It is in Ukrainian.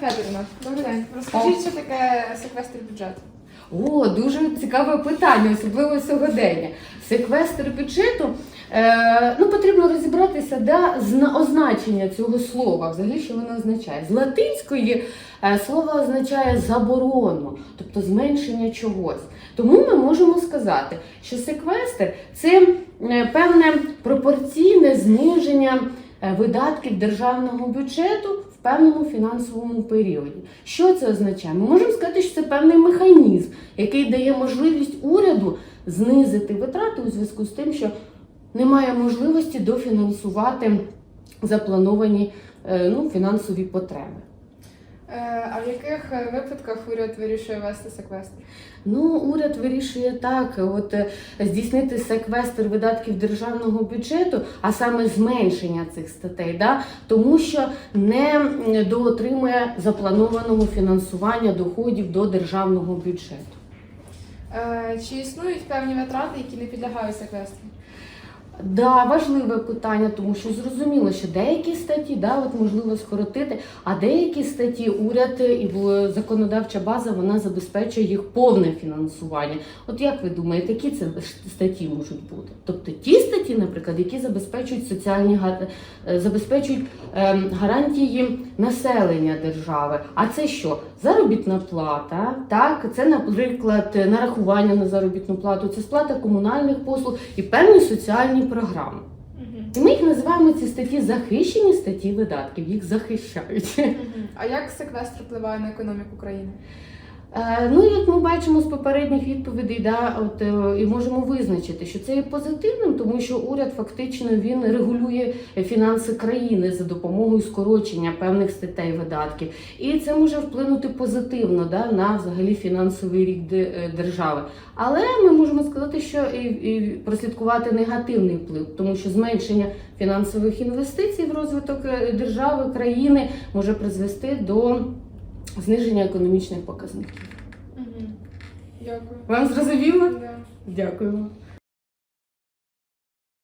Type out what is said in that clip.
Федорівна, добрий день. Розкажіть, що таке секвестр бюджету? О, дуже цікаве питання, особливо сьогодення. Секвестр бюджету. Е, ну, потрібно розібратися да, зна- означення цього слова, взагалі, що воно означає. З латинської е, слово означає заборону, тобто зменшення чогось. Тому ми можемо сказати, що секвестр це е, певне пропорційне зниження е, видатків державного бюджету певному фінансовому періоді. Що це означає? Ми можемо сказати, що це певний механізм, який дає можливість уряду знизити витрати у зв'язку з тим, що немає можливості дофінансувати заплановані е, ну, фінансові потреби. Е, а в яких е, випадках уряд вирішує вести секвестр? Ну, уряд вирішує так, от е, здійснити секвестр видатків державного бюджету, а саме зменшення цих статей, да? тому що не доотримує запланованого фінансування доходів до державного бюджету. Чи існують певні витрати, які не підлягають секвестру? Да, важливе питання, тому що зрозуміло, що деякі статті да, от можливо скоротити, а деякі статті уряд і законодавча база вона забезпечує їх повне фінансування. От як ви думаєте, які це статті можуть бути? Тобто ті статті, наприклад, які забезпечують соціальні е, забезпечують ем, гарантії населення держави. А це що? Заробітна плата, так, це, наприклад, нарахування на заробітну плату, це сплата комунальних послуг і певні соціальні програми. І ми їх називаємо ці статті захищені статті видатків, їх захищають. А як секвестр впливає на економіку країни? Е, Ну, як ми бачимо з попередніх відповідей, да, от, е, і можемо визначити, що це є позитивним, тому що уряд фактично він регулює фінанси країни за допомогою скорочення певних статей видатків. І це може вплинути позитивно да, на взагалі фінансовий рік е, держави. Але ми можемо сказати, що і, і прослідкувати негативний вплив, тому що зменшення фінансових інвестицій в розвиток держави, країни може призвести до зниження економічних показників. Дякую. Вам зрозуміло? Да. Дякуємо.